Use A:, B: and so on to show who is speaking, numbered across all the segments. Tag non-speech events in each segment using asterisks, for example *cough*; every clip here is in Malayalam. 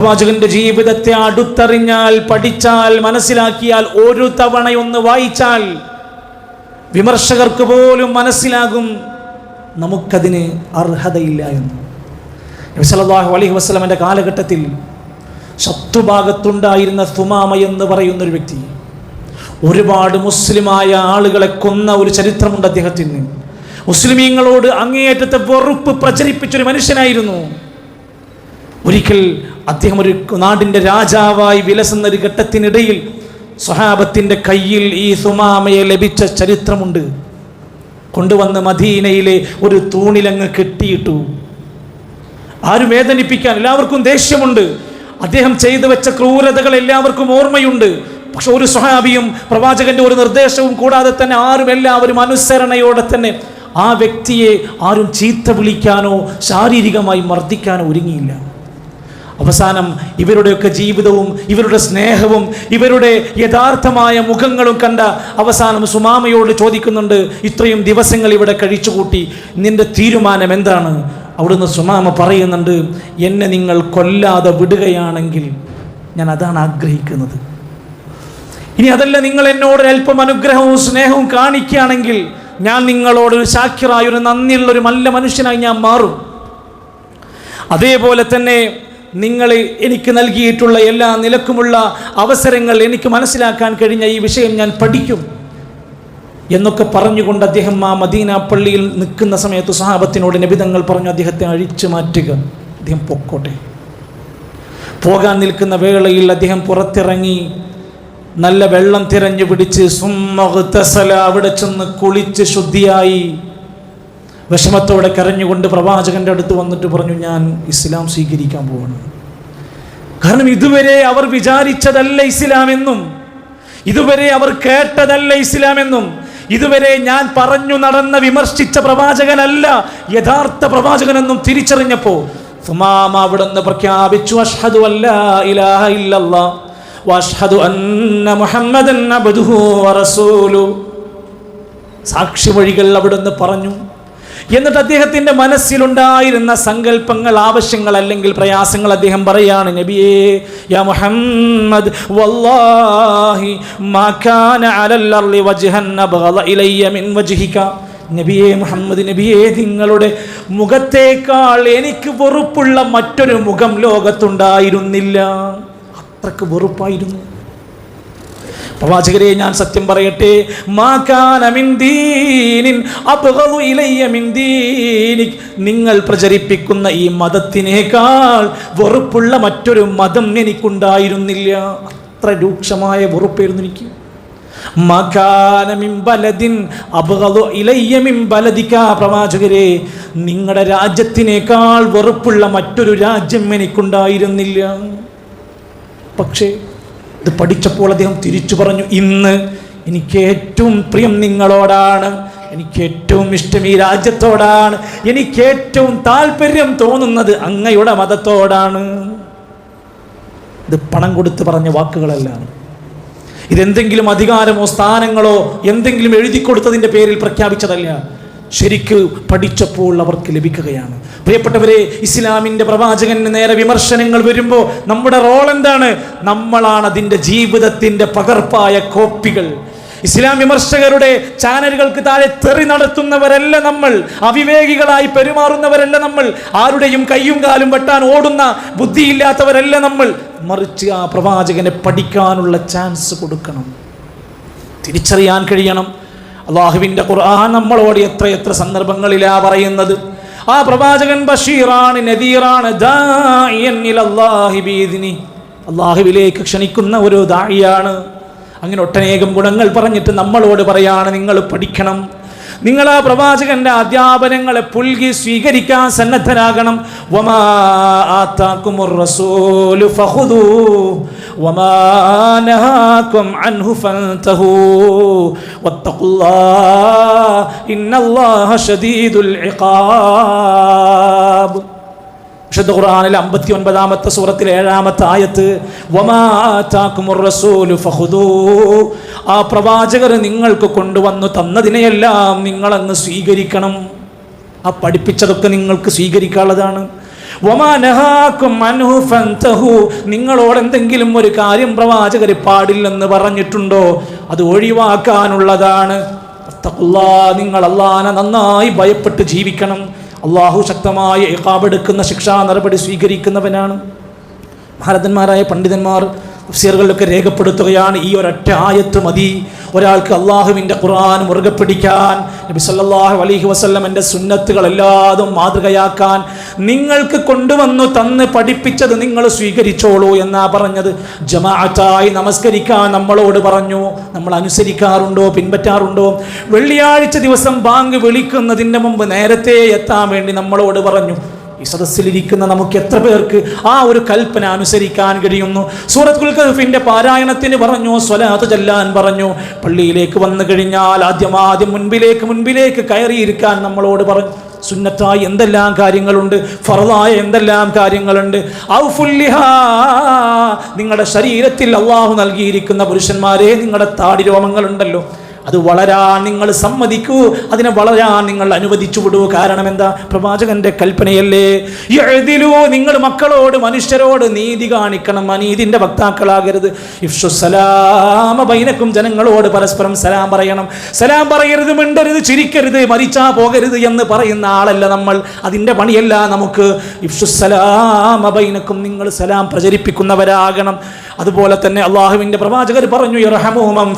A: പ്രവാചകന്റെ ജീവിതത്തെ അടുത്തറിഞ്ഞാൽ പഠിച്ചാൽ മനസ്സിലാക്കിയാൽ ഒരു തവണയൊന്ന് വായിച്ചാൽ വിമർശകർക്ക് പോലും മനസ്സിലാകും നമുക്കതിന് അർഹതയില്ല എന്ന്. നബി സല്ലല്ലാഹു അലൈഹി വസല്ലമയുടെ കാലഘട്ടത്തിൽ ശത്രുഭാഗത്തുണ്ടായിരുന്ന സുമാമ എന്ന് പറയുന്ന ഒരു വ്യക്തി ഒരുപാട് മുസ്ലിമായ ആളുകളെ കൊന്ന ഒരു ചരിത്രമുണ്ട് അദ്ദേഹത്തിന്. മുസ്ലിമീങ്ങളോട് അങ്ങേയറ്റത്തെ വെറുപ്പ് പ്രചരിപ്പിച്ചൊരു മനുഷ്യനായിരുന്നു. ഒരിക്കൽ അദ്ദേഹം ഒരു നാടിന്റെ രാജാവായി വിലസുന്ന ഒരു ഘട്ടത്തിനിടയിൽ സ്വഹാബത്തിന്റെ കയ്യിൽ ഈ സുമാമയെ ലഭിച്ച ചരിത്രമുണ്ട്. കൊണ്ടുവന്ന് മദീനയിലെ ഒരു തൂണിലങ്ങ് കെട്ടിയിട്ടു. ആരും വേദനിപ്പിക്കാൻ എല്ലാവർക്കും ദേഷ്യമുണ്ട്. അദ്ദേഹം ചെയ്തു വെച്ച ക്രൂരതകൾ എല്ലാവർക്കും ഓർമ്മയുണ്ട്. പക്ഷെ ഒരു സ്വഹാബിയും പ്രവാചകന്റെ ഒരു നിർദ്ദേശവും കൂടാതെ തന്നെ ആരും എല്ലാവരും അനുസരണയോടെ തന്നെ ആ വ്യക്തിയെ ആരും ചീത്ത വിളിക്കാനോ ശാരീരികമായി മർദ്ദിക്കാനോ ഒരുങ്ങിയില്ല. അവസാനം ഇവരുടെയൊക്കെ ജീവിതവും ഇവരുടെ സ്നേഹവും ഇവരുടെ യഥാർത്ഥമായ മുഖങ്ങളും കണ്ട അവസാനം സുമാമയോട് ചോദിക്കുന്നുണ്ട് ഇത്രയും ദിവസങ്ങൾ ഇവിടെ കഴിച്ചുകൂട്ടി നിന്റെ തീരുമാനം എന്താണ്? അവിടുന്ന് സുമാമ പറയുന്നുണ്ട് എന്നെ നിങ്ങൾ കൊല്ലാതെ വിടുകയാണെങ്കിൽ ഞാൻ അതാണ് ആഗ്രഹിക്കുന്നത്. ഇനി അതല്ല നിങ്ങൾ എന്നോട് അല്പം അനുഗ്രഹവും സ്നേഹവും കാണിക്കുകയാണെങ്കിൽ ഞാൻ നിങ്ങളോട് ഒരു ശാഖ്യറായ ഒരു നന്ദിയുള്ള ഒരു നല്ല മനുഷ്യനായി ഞാൻ മാറും. അതേപോലെ തന്നെ നിങ്ങൾ എനിക്ക് നൽകിയിട്ടുള്ള എല്ലാ നിലക്കുമുള്ള അവസരങ്ങൾ എനിക്ക് മനസ്സിലാക്കാൻ കഴിഞ്ഞ ഈ വിഷയം ഞാൻ പഠിക്കും എന്നൊക്കെ പറഞ്ഞുകൊണ്ട് അദ്ദേഹം ആ മദീന പള്ളിയിൽ നിൽക്കുന്ന സമയത്ത് സഹാബത്തിനോട് നിബിതങ്ങൾ പറഞ്ഞു അദ്ദേഹത്തെ അഴിച്ചു മാറ്റുക. അദ്ദേഹം പൊക്കോട്ടെ. പോകാൻ നിൽക്കുന്ന വേളയിൽ അദ്ദേഹം പുറത്തിറങ്ങി നല്ല വെള്ളം തിരഞ്ഞു പിടിച്ച് സുമ്മ അവിടെ ചെന്ന് കുളിച്ച് ശുദ്ധിയായി. വിഷമത്തോടെ കരഞ്ഞുകൊണ്ട് പ്രവാചകന്റെ അടുത്ത് വന്നിട്ട് പറഞ്ഞു ഞാൻ ഇസ്ലാം സ്വീകരിക്കാൻ പോവാണ്. കാരണം ഇതുവരെ അവർ വിചാരിച്ചതല്ല ഇസ്ലാം എന്നും ഇതുവരെ അവർ കേട്ടതല്ല ഇസ്ലാം എന്നും ഇതുവരെ ഞാൻ പറഞ്ഞു നടന്ന വിമർശിച്ച പ്രവാചകനല്ല യഥാർത്ഥ പ്രവാചകനെന്നും തിരിച്ചറിഞ്ഞപ്പോ സുമാമ അവിടുന്ന് പ്രഖ്യാപിച്ചു അഷ്ഹദു അല്ലാ അന്ന മുഹമ്മദൻ അബ്ദുഹു വറസൂലു സാക്ഷി വഴികൾ അവിടുന്ന് പറഞ്ഞു. എന്നിട്ട് അദ്ദേഹത്തിന്റെ മനസ്സിലുണ്ടായിരുന്ന സങ്കല്പങ്ങൾ ആവശ്യങ്ങൾ അല്ലെങ്കിൽ പ്രയാസങ്ങൾ അദ്ദേഹം പറയാണ് നബിയേ യാ മുഹമ്മദ് വല്ലാഹി മാ അലൽ അർളി വജ്ഹൻ അബ്ഗള ഇലയ്യ മിൻ വജ്ഹിക. നബിയേ മുഹമ്മദ് നബിയേ നിങ്ങളുടെ മുഖത്തേക്കാൾ എനിക്ക് വെറുപ്പുള്ള മറ്റൊരു മുഖം ലോകത്തുണ്ടായിരുന്നില്ല. അത്രയ്ക്ക് വെറുപ്പായിരുന്നു. പ്രവാചകരെ ഞാൻ സത്യം പറയട്ടെ. നിങ്ങൾ പ്രചരിപ്പിക്കുന്ന ഈ മതത്തിനേക്കാൾ വെറുപ്പുള്ള മറ്റൊരു മതം എനിക്കുണ്ടായിരുന്നില്ല. അത്ര രൂക്ഷമായ വെറുപ്പായിരുന്നു എനിക്ക്. പ്രവാചകരെ നിങ്ങളുടെ രാജ്യത്തിനേക്കാൾ വെറുപ്പുള്ള മറ്റൊരു രാജ്യം എനിക്കുണ്ടായിരുന്നില്ല. പക്ഷേ ഇത് പഠിച്ചപ്പോൾ അദ്ദേഹം തിരിച്ചു പറഞ്ഞു ഇന്ന് എനിക്ക് ഏറ്റവും പ്രിയം നിങ്ങളോടാണ്. എനിക്ക് ഏറ്റവും ഇഷ്ടം ഈ രാജ്യത്തോടാണ്. എനിക്ക് ഏറ്റവും താല്പര്യം തോന്നുന്നത് അങ്ങയുടെ മതത്തോടാണ്. ഇത് പണം കൊടുത്ത് പറഞ്ഞ വാക്കുകളല്ല. ഇതെന്തെങ്കിലും അധികാരമോ സ്ഥാനങ്ങളോ എന്തെങ്കിലും എഴുതി കൊടുത്തതിന്റെ പേരിൽ പ്രഖ്യാപിച്ചതല്ല. ശരിക്ക് പഠിച്ചപ്പോൾ അവർക്ക് ലഭിക്കുകയാണ്. പ്രിയപ്പെട്ടവരെ ഇസ്ലാമിന്റെ പ്രവാചകന് നേരെ വിമർശനങ്ങൾ വരുമ്പോൾ നമ്മുടെ റോൾ എന്താണ്? നമ്മളാണ് അതിന്റെ ജീവിതത്തിന്റെ പകർപ്പായ കോപ്പികൾ. ഇസ്ലാം വിമർശകരുടെ ചാനലുകൾക്ക് താഴെ തെറി നടത്തുന്നവരല്ല നമ്മൾ. അവിവേകികളായി പെരുമാറുന്നവരല്ല നമ്മൾ. ആരുടെയും കയ്യും കാലും വെട്ടാൻ ഓടുന്ന ബുദ്ധിയില്ലാത്തവരല്ല നമ്മൾ. മറിച്ച് ആ പ്രവാചകനെ പഠിക്കാനുള്ള ചാൻസ് കൊടുക്കണം. തിരിച്ചറിയാൻ കഴിയണം. അള്ളാഹുവിന്റെ ഖുർആൻ നമ്മളോട് എത്ര എത്ര സന്ദർഭങ്ങളിലാ പറയുന്നത്? ആ പ്രവാചകൻ ബഷീറാണ് നദീറാണ്. അള്ളാഹുവിലേക്ക് ക്ഷണിക്കുന്ന ഒരു ദായിയാണ് അങ്ങനെ ഒട്ടനേകം ഗുണങ്ങൾ പറഞ്ഞിട്ട് നമ്മളോട് പറയാണ് നിങ്ങൾ പഠിക്കണം. നിങ്ങൾ ആ പ്രവാചകന്റെ അധ്യാപനങ്ങളെ പുൽകി സ്വീകരിക്കാൻ സന്നദ്ധരാകണം. ഇന്നല്ലാഹ ഷദീദുൽ ഇഖാബ്. വിശുദ്ധ ഖുർആനിലെ അമ്പത്തി ഒൻപതാമത്തെ സൂറത്തിലെ ഏഴാമത്തെ ആയത്ത് ആ പ്രവാചകർ നിങ്ങൾക്ക് കൊണ്ടുവന്നു തന്നതിനെയെല്ലാം നിങ്ങളങ്ങ് സ്വീകരിക്കണം. ആ പഠിപ്പിച്ചതൊക്കെ നിങ്ങൾക്ക് സ്വീകരിക്കാനുള്ളതാണ്. നിങ്ങളോട് എന്തെങ്കിലും ഒരു കാര്യം പ്രവാചകർ പാടില്ലെന്ന് പറഞ്ഞിട്ടുണ്ടോ? അത് ഒഴിവാക്കാനുള്ളതാണ്. നിങ്ങൾ അള്ളാനെ നന്നായി ഭയപ്പെട്ട് ജീവിക്കണം. അള്ളാഹു ശക്തമായ ഇഖാബെടുക്കുന്ന ശിക്ഷാ നടപടി സ്വീകരിക്കുന്നവനാണ്. ഭാരതന്മാരായ പണ്ഡിതന്മാർ തഫ്സീറുകളിലൊക്കെ രേഖപ്പെടുത്തുകയാണ് ഈ ഒരൊറ്റ ആയത്ത് മതി. ഒരാൾക്ക് അള്ളാഹുവിന്റെ ഖുർആൻ മുറുകെ പിടിക്കാൻ നബി സല്ലാഹു അലഹി വസല്ലം എന്റെ സുന്നത്തുകൾ എല്ലാതും മാതൃകയാക്കാൻ നിങ്ങൾക്ക് കൊണ്ടുവന്നു തന്ന് പഠിപ്പിച്ചത് നിങ്ങൾ സ്വീകരിച്ചോളൂ എന്നാ പറഞ്ഞത്. ജമാഅത്തായി നമസ്കരിക്കാൻ നമ്മളോട് പറഞ്ഞു. നമ്മൾ അനുസരിക്കാറുണ്ടോ പിൻപറ്റാറുണ്ടോ? വെള്ളിയാഴ്ച ദിവസം ബാങ്ക് വിളിക്കുന്നതിന്റെ മുമ്പ് നേരത്തെ എത്താൻ വേണ്ടി നമ്മളോട് പറഞ്ഞു. ഈ സദസ്സിലിരിക്കുന്ന നമുക്ക് എത്ര പേർക്ക് ആ ഒരു കൽപ്പന അനുസരിക്കാൻ കഴിയുന്നു? സൂറത്ത് ഗുൽഖിന്റെ പാരായണത്തിന് പറഞ്ഞു സ്വലാത്ത് ചെല്ലാൻ പറഞ്ഞു. പള്ളിയിലേക്ക് വന്നു കഴിഞ്ഞാൽ ആദ്യം ആദ്യം മുൻപിലേക്ക് മുൻപിലേക്ക് കയറിയിരിക്കാൻ നമ്മളോട് പറഞ്ഞു സുന്നത്തായി എന്തെല്ലാം കാര്യങ്ങളുണ്ട്? ഫറലായ എന്തെല്ലാം കാര്യങ്ങളുണ്ട്. നിങ്ങളുടെ ശരീരത്തിൽ അള്ളാഹു നൽകിയിരിക്കുന്ന പുരുഷന്മാരെ നിങ്ങളുടെ താടി രോമങ്ങളുണ്ടല്ലോ. അത് വളരാൻ നിങ്ങൾ സമ്മതിക്കൂ. അതിനെ വളരാൻ നിങ്ങൾ അനുവദിച്ചു വിടൂ. കാരണം എന്താ? പ്രവാചകന്റെ കൽപ്പനയല്ലേ? എഴുതിലൂ നിങ്ങൾ മക്കളോട് മനുഷ്യരോട് നീതി കാണിക്കണം. അനീതിന്റെ വക്താക്കളാകരുത്. ഇഫ്ഷു സലാമ ബൈനക്കും ജനങ്ങളോട് പരസ്പരം സലാം പറയണം. സലാം പറയരുത് മിണ്ടരുത് ചിരിക്കരുത് മരിച്ചാ പോകരുത് എന്ന് പറയുന്ന ആളല്ല നമ്മൾ. അതിന്റെ പണിയല്ല നമുക്ക്. ഇഫ്ഷു സലാമ ബൈനക്കും നിങ്ങൾ സലാം പ്രചരിപ്പിക്കുന്നവരാകണം. അതുപോലെ തന്നെ അള്ളാഹുവിന്റെ പ്രവാചകർ പറഞ്ഞു ഇർഹമൂമം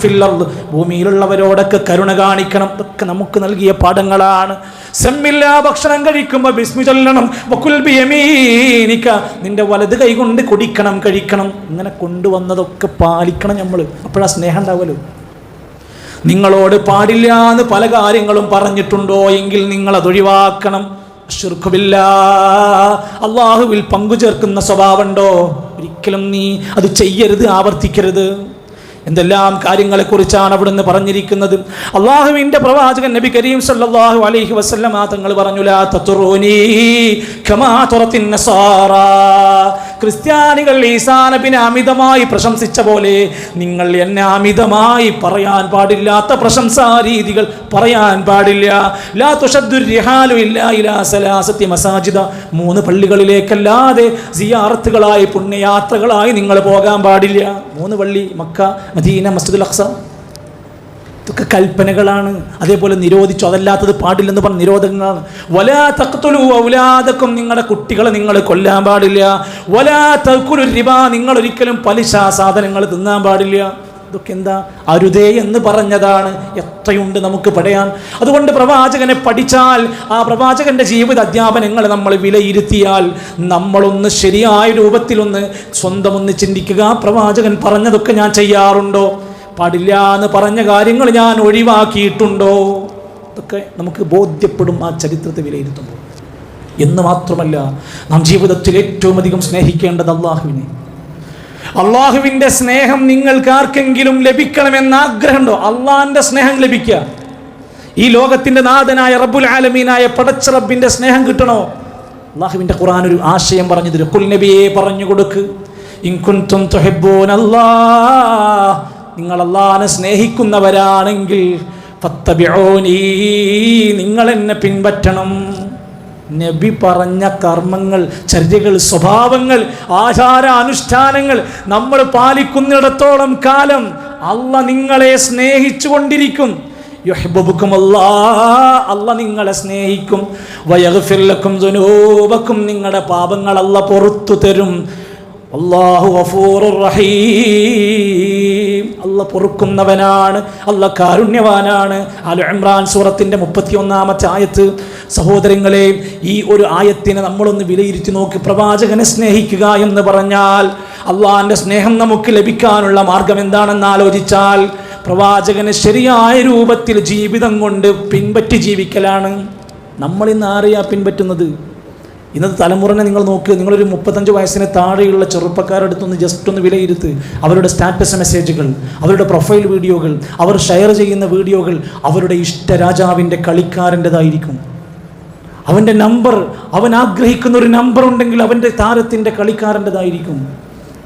A: ഫിൽ കരുണ കാണിക്കണം. ഇതൊക്കെ നമുക്ക് നൽകിയ പാഠങ്ങളാണ്. സെമ്മില്ല ഭക്ഷണം കഴിക്കുമ്പോൾ ബിസ്മി ചൊല്ലണം. നിന്റെ വലത് കൈ കൊണ്ട് കുടിക്കണം കഴിക്കണം. ഇങ്ങനെ കൊണ്ടുവന്നതൊക്കെ പാലിക്കണം നമ്മൾ അപ്പോഴാ സ്നേഹം ഉണ്ടാവുമല്ലോ നിങ്ങളോട് പാടില്ല എന്ന് പല കാര്യങ്ങളും പറഞ്ഞിട്ടുണ്ടോ എങ്കിൽ നിങ്ങൾ അത് ഒഴിവാക്കണം. ശിർക്കുമില്ല അള്ളാഹുവിൽ പങ്കുചേർക്കുന്ന സ്വഭാവമുണ്ടോ? ഒരിക്കലും നീ അത് ചെയ്യരുത് ആവർത്തിക്കരുത്. എന്തെല്ലാം കാര്യങ്ങളെക്കുറിച്ചാണ് അവിടുന്ന് പറഞ്ഞിരിക്കുന്നത്? അള്ളാഹുവിന്റെ പ്രവാചകൻ നബി കരീം സല്ലാഹു അലൈഹി വസല്ലമ തങ്ങൾ പറഞ്ഞു ക്രിസ്ത്യാനികൾ ഈസാ നബിനെ അമിതമായി പ്രശംസിച്ച പോലെ നിങ്ങൾ എന്നെ അമിതമായി പറയാൻ പാടില്ലാത്ത പ്രശംസാ രീതികൾ പറയാൻ പാടില്ല. ലാ തുഷദ്ദുരിഹാലു ഇല്ലാ ഇലാ മസാജിദ. മൂന്ന് പള്ളികളിലേക്കല്ലാതെ സിയാർത്തുകളായി പുണ്യയാത്രകളായി നിങ്ങൾ പോകാൻ പാടില്ല. മൂന്ന് പള്ളി മക്ക മദീന മസ്ജിദുൽ അഖ്സ ഇതൊക്കെ കൽപ്പനകളാണ്. അതേപോലെ നിരോധിച്ചു. അതല്ലാത്തത് പാടില്ലെന്ന് പറഞ്ഞ നിരോധനങ്ങളാണ് വലാ തക്കത്തൊലു ഔലാദക്കും നിങ്ങളുടെ കുട്ടികളെ നിങ്ങൾ കൊല്ലാൻ പാടില്ല. വലാ തക്കുലു റിബ. നിങ്ങൾ ഒരിക്കലും പലിശ സാധനങ്ങൾ തിന്നാൻ പാടില്ല. ഇതൊക്കെ എന്താ? അരുതേ എന്ന് പറഞ്ഞതാണ്. എത്രയുണ്ട് നമുക്ക് പടയാൻ അതുകൊണ്ട് പ്രവാചകനെ പഠിച്ചാൽ ആ പ്രവാചകന്റെ ജീവിത അധ്യാപനങ്ങൾ നമ്മൾ വിലയിരുത്തിയാൽ നമ്മളൊന്ന് ശരിയായ രൂപത്തിലൊന്ന് സ്വന്തമൊന്ന് ചിന്തിക്കുക. പ്രവാചകൻ പറഞ്ഞതൊക്കെ ഞാൻ ചെയ്യാറുണ്ടോ? പാടില്ല എന്ന് പറഞ്ഞ കാര്യങ്ങൾ ഞാൻ ഒഴിവാക്കിയിട്ടുണ്ടോ? ഇതൊക്കെ നമുക്ക് ബോധ്യപ്പെടും ആ ചരിത്രത്തെ വിലയിരുത്തുമ്പോൾ. എന്ന് മാത്രമല്ല നാം ജീവിതത്തിൽ ഏറ്റവും അധികം സ്നേഹിക്കേണ്ടത് അള്ളാഹുവിനെ. അള്ളാഹുവിന്റെ സ്നേഹം നിങ്ങൾക്ക് ആർക്കെങ്കിലും ലഭിക്കണമെന്ന് ആഗ്രഹമുണ്ടോ? അള്ളാഹിന്റെ സ്നേഹം ലഭിക്കുക. ഈ ലോകത്തിന്റെ നാഥനായ റബ്ബുൽ ആലമീനായ പടച്ച റബ്ബിന്റെ സ്നേഹം കിട്ടണോ? അള്ളാഹുവിന്റെ ഖുറാൻ ഒരു ആശയം പറഞ്ഞു തരും. കുൽ നബിയെ പറഞ്ഞു കൊടുക്ക്. ഇൻകുൻ തും തുഹിബ്ബൂൻ തുഹിബ്ബൂനല്ലാഹ് നിങ്ങൾ അള്ളാഹാനെ സ്നേഹിക്കുന്നവരാണെങ്കിൽ നിങ്ങൾ എന്നെ പിൻപറ്റണം. നബി പറഞ്ഞ കർമ്മങ്ങൾ ചര്യകൾ സ്വഭാവങ്ങൾ ആചാര അനുഷ്ഠാനങ്ങൾ നമ്മൾ പാലിക്കുന്നിടത്തോളം കാലം അല്ല നിങ്ങളെ സ്നേഹിച്ചു കൊണ്ടിരിക്കും അല്ലാ നിങ്ങളെ സ്നേഹിക്കും. വയഗ്ഫിർലക്കും ദുനൂബക്കും നിങ്ങളുടെ പാപങ്ങൾ അല്ല പുറത്തു തരും. അള്ളാഹു റഹീം. അല്ല പൊറുക്കുന്നവനാണ് അല്ല കാരുണ്യവാനാണ്. അലു ഇമ്രാൻ സൂറത്തിന്റെ മുപ്പത്തിയൊന്നാമത്തെ ആയത്ത് സഹോദരങ്ങളെ ഈ ഒരു ആയത്തിനെ നമ്മളൊന്ന് വിലയിരുത്തി നോക്കി പ്രവാചകനെ സ്നേഹിക്കുക എന്ന് പറഞ്ഞാൽ അള്ളാഹിന്റെ സ്നേഹം നമുക്ക് ലഭിക്കാനുള്ള മാർഗം എന്താണെന്ന് ആലോചിച്ചാൽ പ്രവാചകനെ ശരിയായ രൂപത്തിൽ ജീവിതം കൊണ്ട് പിൻപറ്റി ജീവിക്കലാണ്. നമ്മളിന്ന് ആരെയാ പിൻപറ്റുന്നത്? ഇന്നത്തെ തലമുറനെ നിങ്ങൾ നോക്കുക നിങ്ങളൊരു മുപ്പത്തഞ്ച് വയസ്സിന് താഴെയുള്ള ചെറുപ്പക്കാരടുത്തൊന്ന് ജസ്റ്റ് ഒന്ന് വിലയിരുത്ത്. അവരുടെ സ്റ്റാറ്റസ് മെസ്സേജുകൾ അവരുടെ പ്രൊഫൈൽ വീഡിയോകൾ അവർ ഷെയർ ചെയ്യുന്ന വീഡിയോകൾ അവരുടെ ഇഷ്ടരാജാവിന്റെ കളിക്കാരന്റെതായിരിക്കും. അവന്റെ നമ്പർ അവൻ ആഗ്രഹിക്കുന്ന ഒരു നമ്പർ ഉണ്ടെങ്കിൽ അവന്റെ താരത്തിന്റെ കളിക്കാരന്റെതായിരിക്കും.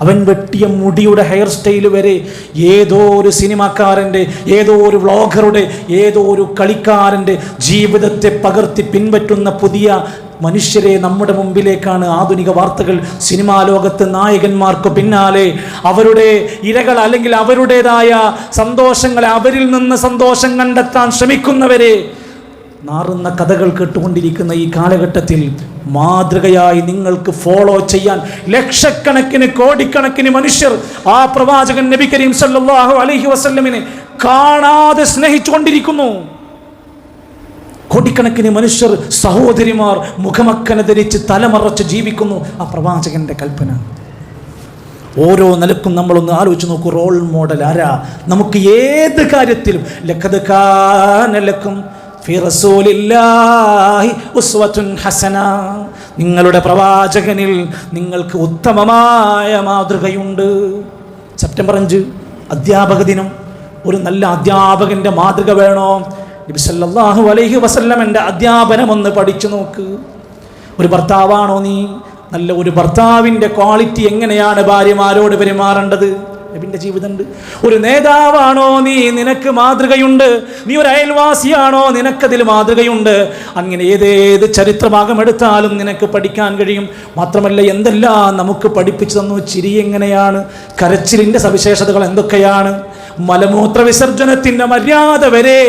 A: അവൻ വെട്ടിയ മുടിയുടെ ഹെയർ സ്റ്റൈൽ വരെ ഏതോ ഒരു സിനിമാക്കാരന്റെ ഏതോ ഒരു വ്ളോഗറുടെ ഏതോ ഒരു കളിക്കാരന്റെ ജീവിതത്തെ പകർത്തി പിൻപറ്റുന്ന പുതിയ മനുഷ്യരെ നമ്മുടെ മുമ്പിലേക്കാണ് ആധുനിക വാർത്തകൾ സിനിമാ ലോകത്ത് നായകന്മാർക്ക് പിന്നാലെ. അവരുടെ ഇരകൾ അല്ലെങ്കിൽ അവരുടേതായ സന്തോഷങ്ങളെ അവരിൽ നിന്ന് സന്തോഷം കണ്ടെത്താൻ ശ്രമിക്കുന്നവരെ നാറുന്ന കഥകൾ കേട്ടുകൊണ്ടിരിക്കുന്ന ഈ കാലഘട്ടത്തിൽ മാതൃകയായി നിങ്ങൾക്ക് ഫോളോ ചെയ്യാൻ ലക്ഷക്കണക്കിന് കോടിക്കണക്കിന് മനുഷ്യർ ആ പ്രവാചകൻ നബി കരീം സല്ലല്ലാഹു അലൈഹി വസല്ലമിനെ കാണാതെ സ്നേഹിച്ചുകൊണ്ടിരിക്കുന്നു. കോടിക്കണക്കിന് മനുഷ്യർ സഹോദരിമാർ മുഖമക്കന ധരിച്ച് തലമറച്ച് ജീവിക്കുന്നു. ആ പ്രവാചകന്റെ കൽപ്പന. ഓരോ നിലക്കും നമ്മളൊന്ന് ആലോചിച്ച് നോക്കൂ റോൾ മോഡൽ ആരാ? നമുക്ക് ഏത് കാര്യത്തിലും ലഖദ് കാന ലക്കും ഫി റസൂലില്ലാഹി ഹസന. നിങ്ങളുടെ പ്രവാചകനിൽ നിങ്ങൾക്ക് ഉത്തമമായ മാതൃകയുണ്ട്. സെപ്റ്റംബർ അഞ്ച് അധ്യാപക ദിനം. ഒരു നല്ല അധ്യാപകന്റെ മാതൃക വേണോ? നബി അലൈഹി വസല്ലം എന്റെ അധ്യാപനം ഒന്ന് പഠിച്ചു നോക്ക്. ഒരു ഭർത്താവാണോ നീ? നല്ല ഒരു ഭർത്താവിന്റെ ക്വാളിറ്റി എങ്ങനെയാണ് ഭാര്യമാരോട് പെരുമാറേണ്ടത്? നബിന്റെ ജീവിതമുണ്ട്. ഒരു നേതാവാണോ നീ? നിനക്ക് മാതൃകയുണ്ട്. നീ ഒരു അയൽവാസിയാണോ? നിനക്കതിൽ മാതൃകയുണ്ട്. അങ്ങനെ ഏതേത് ചരിത്രഭാഗം എടുത്താലും നിനക്ക് പഠിക്കാൻ കഴിയും. മാത്രമല്ല എന്തെല്ലാം നമുക്ക് പഠിപ്പിച്ചു തന്നു? ചിരി എങ്ങനെയാണ്? കരച്ചിലിന്റെ സവിശേഷതകൾ എന്തൊക്കെയാണ്? മലമൂത്ര വിസർജനത്തിന്റെ മര്യാദ വരെ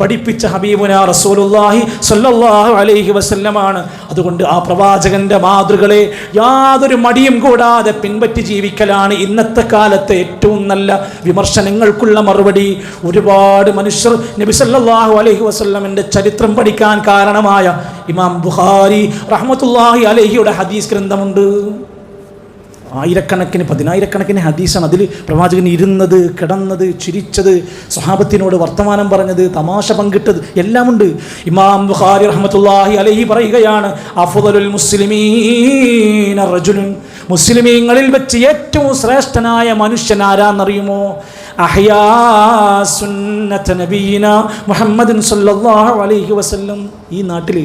A: പഠിപ്പിച്ച ഹബീബുന റസൂലുള്ളാഹി സ്വല്ലല്ലാഹു അലൈഹി വസല്ലമാണ്. അതുകൊണ്ട് ആ പ്രവാചകന്റെ മാതൃകളെ യാതൊരു മടിയും കൂടാതെ പിൻപറ്റി ജീവിക്കലാണ് ഇന്നത്തെ കാലത്തെ ഏറ്റവും നല്ല വിമർശനങ്ങൾക്കുള്ള മറുപടി. ഒരുപാട് മനുഷ്യർ നബി സല്ലല്ലാഹു അലൈഹി വസല്ലമിന്റെ ചരിത്രം പഠിക്കാൻ കാരണമായ ഇമാം ബുഖാരി റഹ്മത്തുല്ലാഹി അലഹിയുടെ ഹദീസ് ഗ്രന്ഥമുണ്ട്. ആയിരക്കണക്കിന് പതിനായിരക്കണക്കിന് ഹദീസാണ് അതിൽ പ്രവാചകൻ ഇരുന്നത് കിടന്നത് ചിരിച്ചത് സ്വഹാബത്തിനോട് വർത്തമാനം പറഞ്ഞത് തമാശ പങ്കിട്ടത് എല്ലാമുണ്ട് ഇമാം ബുഖാരി റഹ്മത്തുള്ളാഹി അലൈഹി പറയുകയാണ് അഫ്ദലുൽ മുസ്ലിമീന റജുലുൻ മുസ്ലിമീങ്ങളിൽ വെച്ച് ഏറ്റവും ശ്രേഷ്ഠനായ മനുഷ്യൻ ആരാന്നറിയുമോ? മുഹമ്മദ് അലൈഹി വസല്ലം. ഈ നാട്ടിൽ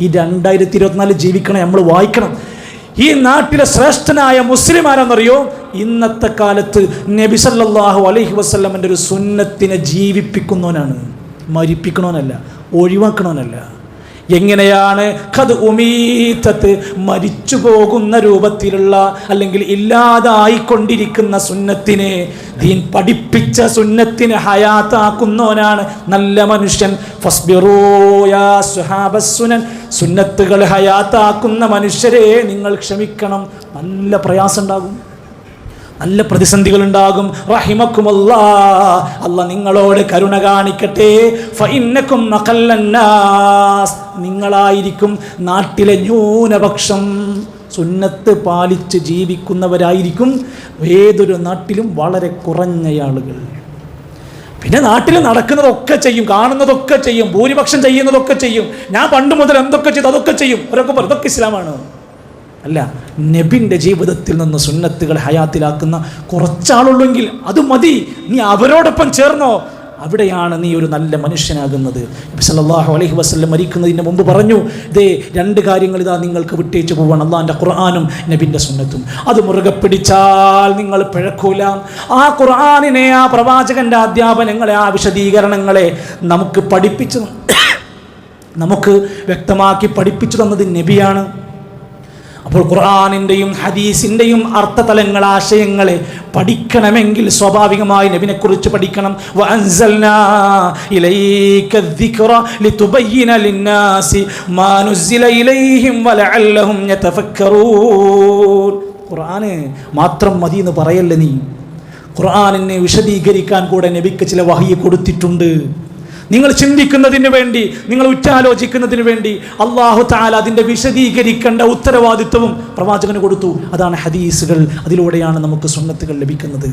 A: ഈ രണ്ടായിരത്തി ഇരുപത്തിനാല് ജീവിക്കണം നമ്മൾ വായിക്കണം. ഈ നാട്ടിലെ ശ്രേഷ്ഠനായ മുസ്ലിം ആരാന്നറിയോ? ഇന്നത്തെ കാലത്ത് നബി സല്ലല്ലാഹു അലൈഹി വസല്ലമന്റെ ഒരു സുന്നത്തിനെ ജീവിപ്പിക്കുന്നവനാണ്. മരിപ്പിക്കണവനല്ല ഒഴിവാക്കണവനല്ല. എങ്ങനെയാണ് കത് ഉമീത്തത്ത് മരിച്ചു പോകുന്ന രൂപത്തിലുള്ള അല്ലെങ്കിൽ ഇല്ലാതായിക്കൊണ്ടിരിക്കുന്ന സുന്നത്തിനെ ദീൻ പഠിപ്പിച്ച സുന്നത്തിനെ ഹയാത്താക്കുന്നവനാണ് നല്ല മനുഷ്യൻ. സുഹാബസ്സുനൻ സുന്നത്തുകൾ ഹയാത്താക്കുന്ന മനുഷ്യരെ നിങ്ങൾ ക്ഷമിക്കണം. നല്ല പ്രയാസം ഉണ്ടാകും നല്ല പ്രതിസന്ധികൾ ഉണ്ടാകും റഹിമക്കുമല്ല. അല്ല നിങ്ങളോട് കരുണ കാണിക്കട്ടെ. നഖല്ലന്നാസ് നിങ്ങളായിരിക്കും നാട്ടിലെ ന്യൂനപക്ഷം. സുന്നത്ത് പാലിച്ച് ജീവിക്കുന്നവരായിരിക്കും ഏതൊരു നാട്ടിലും വളരെ കുറഞ്ഞ ആളുകൾ. പിന്നെ നാട്ടിൽ നടക്കുന്നതൊക്കെ ചെയ്യും കാണുന്നതൊക്കെ ചെയ്യും ഭൂരിപക്ഷം ചെയ്യുന്നതൊക്കെ ചെയ്യും. ഞാൻ പണ്ട് മുതൽ എന്തൊക്കെ ചെയ്തു അതൊക്കെ ചെയ്യും. അവരൊക്കെ ഇതൊക്കെ ഇസ്ലാമാണ്. അല്ല നബിന്റെ ജീവിതത്തിൽ നിന്ന് സുന്നത്തുകൾ ഹയാത്തിലാക്കുന്ന കുറച്ചാളുള്ളെങ്കിൽ അത് മതി. നീ അവരോടൊപ്പം ചേർന്നോ. അവിടെയാണ് നീ ഒരു നല്ല മനുഷ്യനാകുന്നത്. സല്ലാഹു അലഹി വസല്ലം മരിക്കുന്നതിന് മുമ്പ് പറഞ്ഞു ദേ രണ്ട് കാര്യങ്ങൾ ഇതാ നിങ്ങൾക്ക് വിട്ടേച്ചു പോവാണ്. അള്ളാന്റെ ഖുർആാനും നബിന്റെ സുന്നത്തും. അത് മുറുകെ പിടിച്ചാൽ നിങ്ങൾ പിഴക്കൂല. ആ ഖുർആാനിനെ ആ പ്രവാചകന്റെ അധ്യാപനങ്ങളെ ആ വിശദീകരണങ്ങളെ നമുക്ക് പഠിപ്പിച്ചു *coughs* നമുക്ക് വ്യക്തമാക്കി പഠിപ്പിച്ചു തന്നത് നബിയാണ്. അപ്പോൾ ഖുർആാനിന്റെയും ഹദീസിന്റെയും അർത്ഥതലങ്ങൾ ആശയങ്ങളെ പഠിക്കണമെങ്കിൽ സ്വാഭാവികമായി നബിനെക്കുറിച്ച് പഠിക്കണം. ഖുർആന് മാത്രം മതി എന്ന് പറയല്ലേ നീ? ഖുർആാനിനെ വിശദീകരിക്കാൻ കൂടെ നബിക്ക് ചില വഹിയെ കൊടുത്തിട്ടുണ്ട്. നിങ്ങൾ ചിന്തിക്കുന്നതിന് വേണ്ടി നിങ്ങൾ ഉറ്റാലോചിക്കുന്നതിന് വേണ്ടി അള്ളാഹു താല അതിന്റെ വിശദീകരിക്കേണ്ട ഉത്തരവാദിത്വവും പ്രവാചകന് കൊടുത്തു. അതാണ് ഹദീസുകൾ. അതിലൂടെയാണ് നമുക്ക് സുന്നത്തുകൾ ലഭിക്കുന്നത്.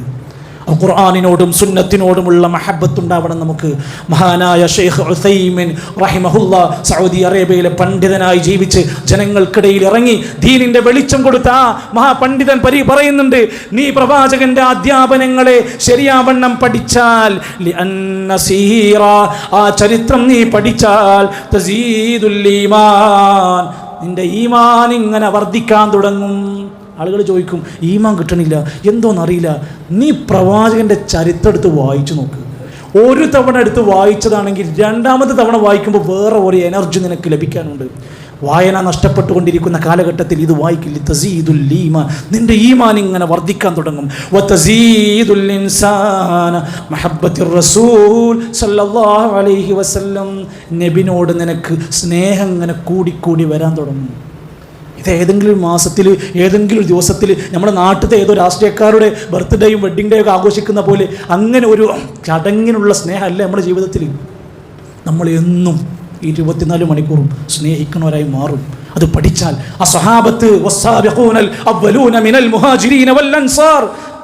A: ഖുർആാനിനോടും സുന്നത്തിനോടുമുള്ള മഹബത്ത് ഉണ്ടാവണം നമുക്ക്. മഹാനായ ഷെയ്ഖ് ഉസൈമിൻ റഹിമഹുല്ല സൗദി അറേബ്യയിലെ പണ്ഡിതനായി ജീവിച്ച് ജനങ്ങൾക്കിടയിൽ ഇറങ്ങി ദീനിന്റെ വെളിച്ചം കൊടുത്ത ആ മഹാപണ്ഡിതൻ പരി പറയുന്നുണ്ട് നീ പ്രവാചകന്റെ അധ്യാപനങ്ങളെ ശരിയാവണ്ണം പഠിച്ചാൽ ആ ചരിത്രം നീ പഠിച്ചാൽ നിന്റെ ഈമാൻ ഇങ്ങനെ വർദ്ധിക്കാൻ തുടങ്ങും. ആളുകൾ ചോദിക്കും ഈമാൻ കിട്ടണില്ല എന്തോന്നറിയില്ല? നീ പ്രവാചകന്റെ ചരിത്രം എടുത്ത് വായിച്ചു നോക്ക്. ഒരു തവണ എടുത്ത് വായിച്ചതാണെങ്കിൽ രണ്ടാമത്തെ തവണ വായിക്കുമ്പോൾ വേറെ ഒരു എനർജി നിനക്ക് ലഭിക്കാനുണ്ട്. വായന നഷ്ടപ്പെട്ടുകൊണ്ടിരിക്കുന്ന കാലഘട്ടത്തിൽ ഇത് വായിക്കില്ല. തസീദുൽ ഈമാൻ. നിന്റെ ഈമാൻ ഇങ്ങനെ വർദ്ധിക്കാൻ തുടങ്ങും. റസൂൽ സല്ലല്ലാഹു അലൈഹി വസല്ലം. നബിനോട് നിനക്ക് സ്നേഹം ഇങ്ങനെ കൂടിക്കൂടി വരാൻ തുടങ്ങും. ഇത് ഏതെങ്കിലും മാസത്തിൽ ഏതെങ്കിലും ദിവസത്തിൽ നമ്മുടെ നാട്ടിലത്തെ ഏതോ രാഷ്ട്രീയക്കാരുടെ ബർത്ത്ഡേയും വെഡ്ഡിങ് ഡേ ഒക്കെ ആഘോഷിക്കുന്ന പോലെ അങ്ങനെ ഒരു ചടങ്ങിനുള്ള സ്നേഹമല്ല നമ്മുടെ ജീവിതത്തിൽ? നമ്മൾ എന്നും ഇരുപത്തിനാല് മണിക്കൂറും സ്നേഹിക്കുന്നവരായി മാറും. അത് പഠിച്ചാൽ ആ സഹാബത്ത്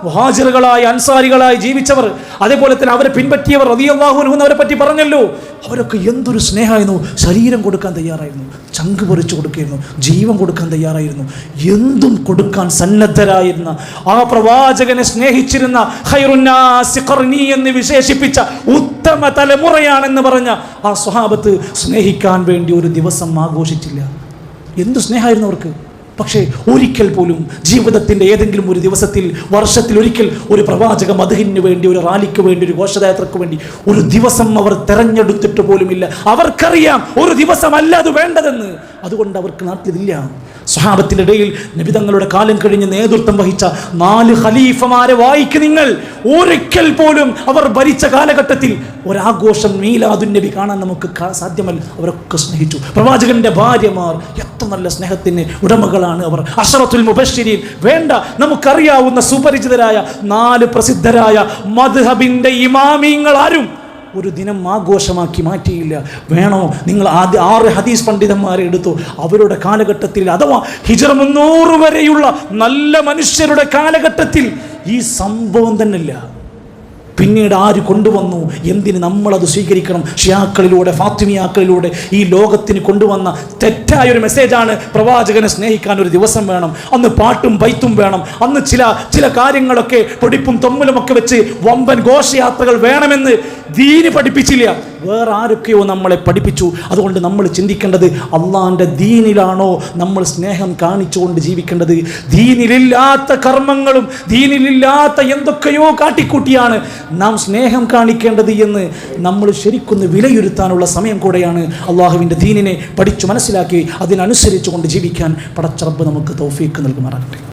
A: മുഹാജിറുകളായി അൻസാരികളായി ജീവിച്ചവർ അതേപോലെ തന്നെ അവരെ പിൻപറ്റിയവർ അൻഹു അവരെ പറ്റി പറഞ്ഞല്ലോ. അവരൊക്കെ എന്തൊരു സ്നേഹമായിരുന്നു. ശരീരം കൊടുക്കാൻ തയ്യാറായിരുന്നു. ചങ്ക് പൊറിച്ചു കൊടുക്കുകയായിരുന്നു. ജീവൻ കൊടുക്കാൻ തയ്യാറായിരുന്നു. എന്തും കൊടുക്കാൻ സന്നദ്ധരായിരുന്ന ആ പ്രവാചകനെ സ്നേഹിച്ചിരുന്ന ഖൈറുന്നാസി ഖർനി എന്ന് വിശേഷിപ്പിച്ച ഉത്തമ തലമുറയാണെന്ന് പറഞ്ഞ ആ സ്വഹാബത്ത് സ്നേഹിക്കാൻ വേണ്ടി ഒരു ദിവസം ആഘോഷിച്ചില്ല. എന്തു സ്നേഹമായിരുന്നു അവർക്ക്? പക്ഷേ ഒരിക്കൽ പോലും ജീവിതത്തിന്റെ ഏതെങ്കിലും ഒരു ദിവസത്തിൽ വർഷത്തിൽ ഒരിക്കൽ ഒരു പ്രവാചക മധുഹിന് വേണ്ടി ഒരു റാലിക്ക് വേണ്ടി ഒരു ഘോഷയാത്രക്ക് വേണ്ടി ഒരു ദിവസം അവർ തെരഞ്ഞെടുത്തിട്ട് പോലുമില്ല. അവർക്കറിയാം ഒരു ദിവസമല്ല അത് വേണ്ടതെന്ന്. അതുകൊണ്ട് അവർക്ക് നാട്ടിലില്ല. സ്വഹാബത്തിന്റെ ഇടയിൽ നബിതങ്ങളുടെ കാലം കഴിഞ്ഞ് നേതൃത്വം വഹിച്ച നാല് ഖലീഫമാരെ വായിക്ക് നിങ്ങൾ. ഒരിക്കൽ പോലും അവർ ഭരിച്ച കാലഘട്ടത്തിൽ ഒരാഘോഷം മീലാദുൻ നബി കാണാൻ നമുക്ക് സാധ്യമല്ല. അവരൊക്കെ സ്നേഹിച്ചു. പ്രവാചകന്റെ ഭാര്യമാർ എത്ര നല്ല സ്നേഹത്തിന് ഉടമകളാണ് അവർ. അഷറത്തുൽ മുബശ്ശിരിയിൽ വേണ്ട നമുക്കറിയാവുന്ന സുപരിചിതരായ നാല് പ്രസിദ്ധരായ മദ്ഹബിന്റെ ഇമാമിങ്ങൾ ആരും ഒരു ദിനം ആഘോഷമാക്കി മാറ്റിയില്ല. വേണോ? നിങ്ങൾ ആദ്യ ആറ് ഹദീസ് പണ്ഡിതന്മാരെ എടുത്തു. അവരുടെ കാലഘട്ടത്തിൽ അഥവാ ഹിജറ മുന്നൂറ് വരെയുള്ള നല്ല മനുഷ്യരുടെ കാലഘട്ടത്തിൽ ഈ സംഭവം തന്നെയില്ല. പിന്നീട് ആര് കൊണ്ടുവന്നു? എന്തിന് നമ്മളത് സ്വീകരിക്കണം? ഷിയാക്കളിലൂടെ ഫാത്തിമിയാക്കളിലൂടെ ഈ ലോകത്തിന് കൊണ്ടുവന്ന തെറ്റായ ഒരു മെസ്സേജാണ് പ്രവാചകനെ സ്നേഹിക്കാൻ ഒരു ദിവസം വേണം. അന്ന് പാട്ടും ബൈത്തും വേണം. അന്ന് ചില ചില കാര്യങ്ങളൊക്കെ പൊടിപ്പും തൊമ്മലും ഒക്കെ വെച്ച് വമ്പൻ ഘോഷയാത്രകൾ വേണമെന്ന് ദീന് പഠിപ്പിച്ചില്ല. വേറെ ആരൊക്കെയോ നമ്മളെ പഠിപ്പിച്ചു. അതുകൊണ്ട് നമ്മൾ ചിന്തിക്കേണ്ടത് അള്ളാന്റെ ദീനിലാണോ നമ്മൾ സ്നേഹം കാണിച്ചുകൊണ്ട് ജീവിക്കേണ്ടത്? ദീനിലില്ലാത്ത കർമ്മങ്ങളും ദീനിലില്ലാത്ത എന്തൊക്കെയോ കാട്ടിക്കൂട്ടിയാണ് നാം സ്നേഹം കാണിക്കേണ്ടത് എന്ന് നമ്മൾ ശരിക്കൊന്ന് വിലയിരുത്താനുള്ള സമയം കൂടെയാണ് അള്ളാഹുവിന്റെ ദീനിനെ പഠിച്ചു മനസ്സിലാക്കി അതിനനുസരിച്ച് കൊണ്ട് ജീവിക്കാൻ പടച്ചറബ് നമുക്ക് തൗഫീക്ക് നൽകുമാറാകട്ടെ.